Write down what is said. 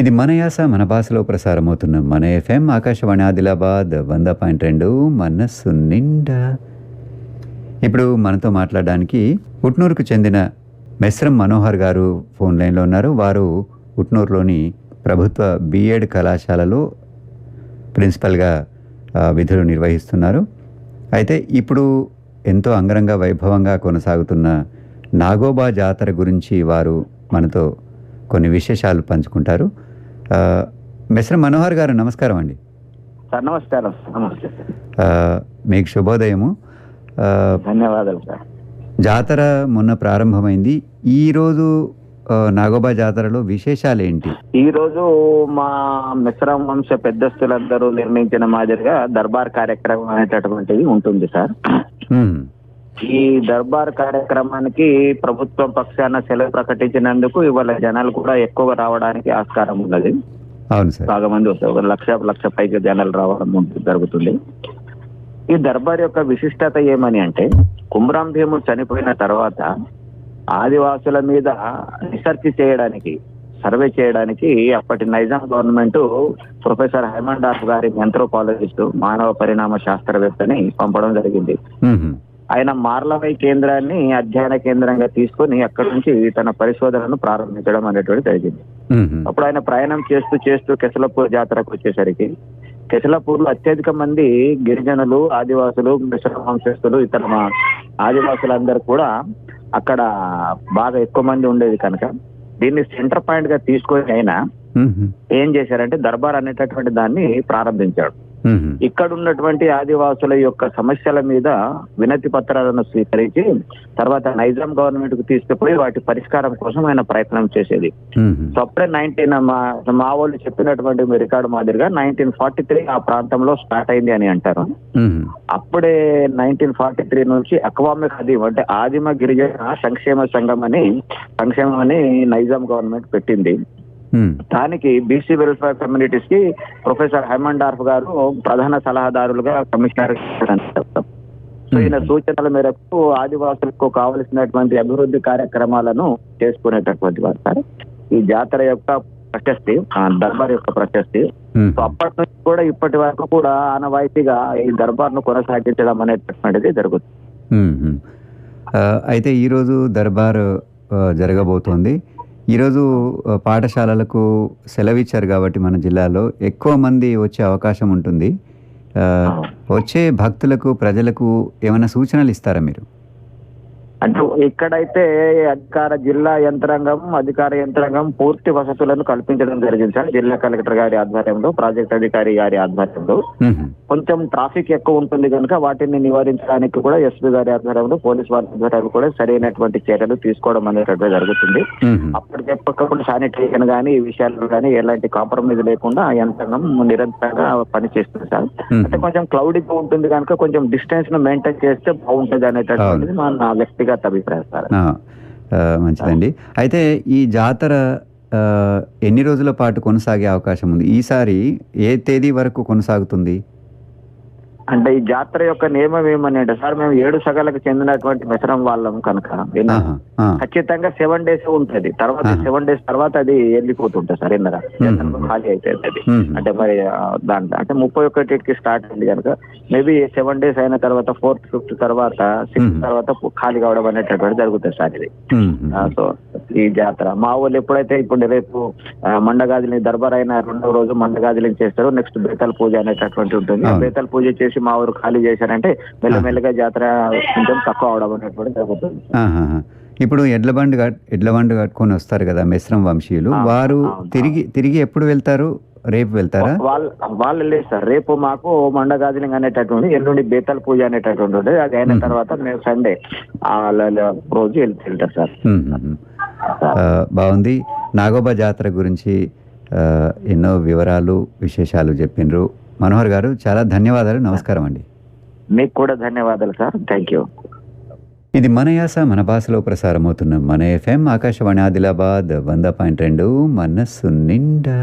ఇది మన యాస మన భాషలో ప్రసారమవుతున్న మన ఎఫ్ఎం ఆకాశవాణి ఆదిలాబాద్ వంద పాయింట్ రెండు మనస్సు నిండా. ఇప్పుడు మనతో మాట్లాడడానికి ఉట్నూరుకు చెందిన మెస్రం మనోహర్ గారు ఫోన్ లైన్లో ఉన్నారు. వారు ఉట్నూరులోని ప్రభుత్వ బిఎడ్ కళాశాలలో ప్రిన్సిపల్గా విధులు నిర్వహిస్తున్నారు. అయితే ఇప్పుడు ఎంతో అంగరంగ వైభవంగా కొనసాగుతున్న నాగోబా జాతర గురించి వారు మనతో కొన్ని విశేషాలు పంచుకుంటారు. మెస్రం మనోహర్ గారు నమస్కారం అండి. సార్ నమస్కారం. నమస్తే. మీకు శుభోదయము. ధన్యవాదాలు సార్. జాతర మొన్న ప్రారంభమైంది. ఈరోజు నాగోబా జాతరలో విశేషాలు ఏంటి? ఈ రోజు మా మిశ్రమ వంశ పెద్దస్తులందరూ నిర్ణయించిన మాదిరిగా దర్బార్ కార్యక్రమం అనేటటువంటిది ఉంటుంది సార్. ఈ దర్బార్ కార్యక్రమానికి ప్రభుత్వం పక్షాన సెలవు ప్రకటించినందుకు ఇవాళ జనాలు కూడా ఎక్కువగా రావడానికి ఆస్కారం ఉన్నది. అవును సార్. బాగా మంది వస్తారు. ఒక లక్ష లక్ష పైకి జనాలు రావడం జరుగుతుంది. ఈ దర్బార్ యొక్క విశిష్టత ఏమని అంటే కుమ్రాం భీముడు చనిపోయిన తర్వాత ఆదివాసుల మీద రీసెర్చ్ చేయడానికి సర్వే చేయడానికి అప్పటి నైజాం గవర్నమెంట్ ప్రొఫెసర్ హైమండాఫ్ గారి మెంథ్రోపాలజిస్ట్ మానవ పరిణామ శాస్త్రవేత్తని పంపడం జరిగింది. ఆయన మార్లవై కేంద్రాన్ని అధ్యయన కేంద్రంగా తీసుకొని అక్కడి నుంచి తన పరిశోధనను ప్రారంభించడం అనేటువంటి జరిగింది. అప్పుడు ఆయన ప్రయాణం చేస్తూ చేస్తూ కెసలపూర్ జాతరకు వచ్చేసరికి కెసలపూర్లో అత్యధిక మంది గిరిజనులు ఆదివాసులు మిశ్రమ వంశస్థులు ఇతర ఆదివాసులందరూ కూడా అక్కడ బాగా ఎక్కువ మంది ఉండేది కనుక దీన్ని సెంటర్ పాయింట్గా తీసుకొని ఆయన ఉహు, ఏం చేశారంటే దర్బార్ అనేటటువంటి దాన్ని ప్రారంభించాడు. ఇక్కడ ఉన్నటువంటి ఆదివాసుల యొక్క సమస్యల మీద వినతి పత్రాలను స్వీకరించి తర్వాత నైజాం గవర్నమెంట్కు తీసుకుపోయి వాటి పరిష్కారం కోసం ఆయన ప్రయత్నం చేసేది. ఉహు, సో అప్పుడే నైన్టీన్ మా వాళ్ళు చెప్పినటువంటి రికార్డు మాదిరిగా నైన్టీన్ ఫార్టీ త్రీ ఆ ప్రాంతంలో స్టార్ట్ అయింది అని అంటారు. అప్పుడే నైన్టీన్ ఫార్టీ త్రీ నుంచి అక్వామిక్ ఖదీం అంటే ఆదిమ గిరిజన సంక్షేమ సంఘం అని సంక్షేమం అని నైజాం గవర్నమెంట్ పెట్టింది. దానికి బీసీ వెల్ఫేర్ కమ్యూనిటీస్కి ప్రొఫెసర్ హెమండార్ఫ్ గారు ప్రధాన సలహాదారులుగా కమిషనర్ సో ఈయన సూచనల మేరకు ఆదివాసులకు కావలసినటువంటి అభివృద్ధి కార్యక్రమాలను చేసుకునేటటువంటి వారు సార్. ఈ జాతర యొక్క ప్రశస్తి దర్బార్ యొక్క ప్రశస్తి. సో అప్పటి నుంచి కూడా ఇప్పటి వరకు కూడా ఆనవాయితీగా ఈ దర్బార్ను కొనసాగించడం అనేటటువంటిది జరుగుతుంది. అయితే ఈరోజు దర్బార్ జరగబోతోంది. ఈరోజు పాఠశాలలకు సెలవిచ్చారు కాబట్టి మన జిల్లాలో ఎక్కువ మంది వచ్చే అవకాశం ఉంటుంది. వచ్చే భక్తులకు ప్రజలకు ఏమైనా సూచనలు ఇస్తారా మీరు? అంటే ఇక్కడైతే అధికార జిల్లా యంత్రాంగం అధికార యంత్రాంగం పూర్తి వసతులను కల్పించడం జరిగింది సార్. జిల్లా కలెక్టర్ గారి ఆధ్వర్యంలో ప్రాజెక్ట్ అధికారి గారి ఆధ్వర్యంలో. కొంచెం ట్రాఫిక్ ఎక్కువ ఉంటుంది కనుక వాటిని నివారించడానికి కూడా ఎస్పీ గారి ఆధ్వర్యంలో పోలీస్ వారి ఆధ్వర్యంలో కూడా సరైనటువంటి చర్యలు తీసుకోవడం అనేటటువంటి జరుగుతుంది. అప్పటికెప్పటికప్పుడు శానిటేషన్ కానీ ఈ విషయాల్లో కానీ ఎలాంటి కాంప్రమైజ్ లేకుండా ఆ యంత్రాంగం నిరంతరంగా పనిచేస్తుంది సార్. అంటే. కొంచెం క్లౌడీగా ఉంటుంది కనుక కొంచెం డిస్టెన్స్ను మెయింటైన్ చేస్తే బాగుంటుంది అనేటటువంటిది మా నా వ్యక్తిగత అభిప్రాయం మంచిదండి. అయితే ఈ జాతర ఆ, ఎన్ని రోజుల పాటు కొనసాగే అవకాశం ఉంది? ఈసారి ఏ తేదీ వరకు కొనసాగుతుంది? అంటే ఈ జాతర యొక్క నియమం ఏమని అంటే సార్ మేము ఏడు సగాలకు చెందినటువంటి మిశ్రమం వాళ్ళం కనుక ఖచ్చితంగా సెవెన్ డేస్ ఉంటది తర్వాత. సెవెన్ డేస్ తర్వాత అది వెళ్ళిపోతుంటుంది సార్ మ్మ్. ఖాళీ మ్మ్. అంటే మరి దాంట్లో అంటే ముప్పై ఒకటికి స్టార్ట్ అయింది కనుక మేబీ సెవెన్ డేస్ అయిన తర్వాత ఫోర్త్ ఫిఫ్త్ తర్వాత సిక్స్త్. తర్వాత ఖాళీ కావడం అనేటటువంటి జరుగుతుంది సార్ ఇది సో ఈ జాతర మా వాళ్ళు ఎప్పుడైతే ఇప్పుడు రేపు మండగాదిని దర్బార్ అయిన రెండో రోజు మండగాదిని చేస్తారు నెక్స్ట్ బేతాల్ పూజ అనేటటువంటి ఉంటుంది. బేతాల్ పూజ చేసి మా ఊరు ఖాళీ చేశారంటే మెల్లమెల్లగా జాతర కొంచెం తక్కువ అవడం అనేటువంటి జరుగుతుంది. ఇప్పుడు ఎడ్ల బండి ఎడ్ల బండి కట్టుకొని వస్తారు కదా మిశ్రమ వంశీయులు. వారు తిరిగి తిరిగి ఎప్పుడు వెళ్తారు? రేపు వెళ్తారా? వాళ్ళు వాళ్ళు లేదు సార్. రేపు మాకు మండగాజలింగ్ అనేటటువంటి ఎల్లుండి బేతాల్ పూజ అనేటటువంటి ఉంటుంది. అది అయిన. తర్వాత మేము సండే రోజు వెళ్తే వెళ్తారు సార్ బాగుంది. నాగోబా జాతర గురించి ఎన్నో వివరాలు విశేషాలు చెప్పిండ్రు మనోహర్ గారు చాలా ధన్యవాదాలు. నమస్కారం అండి. మీకు కూడా ధన్యవాదాలు సార్. థ్యాంక్ యూ ఇది మన యాస మన భాషలో ప్రసారమవుతున్న మన ఎఫ్ఎం ఆకాశవాణి ఆదిలాబాద్ వంద పాయింట్ రెండు మనస్సు నిండా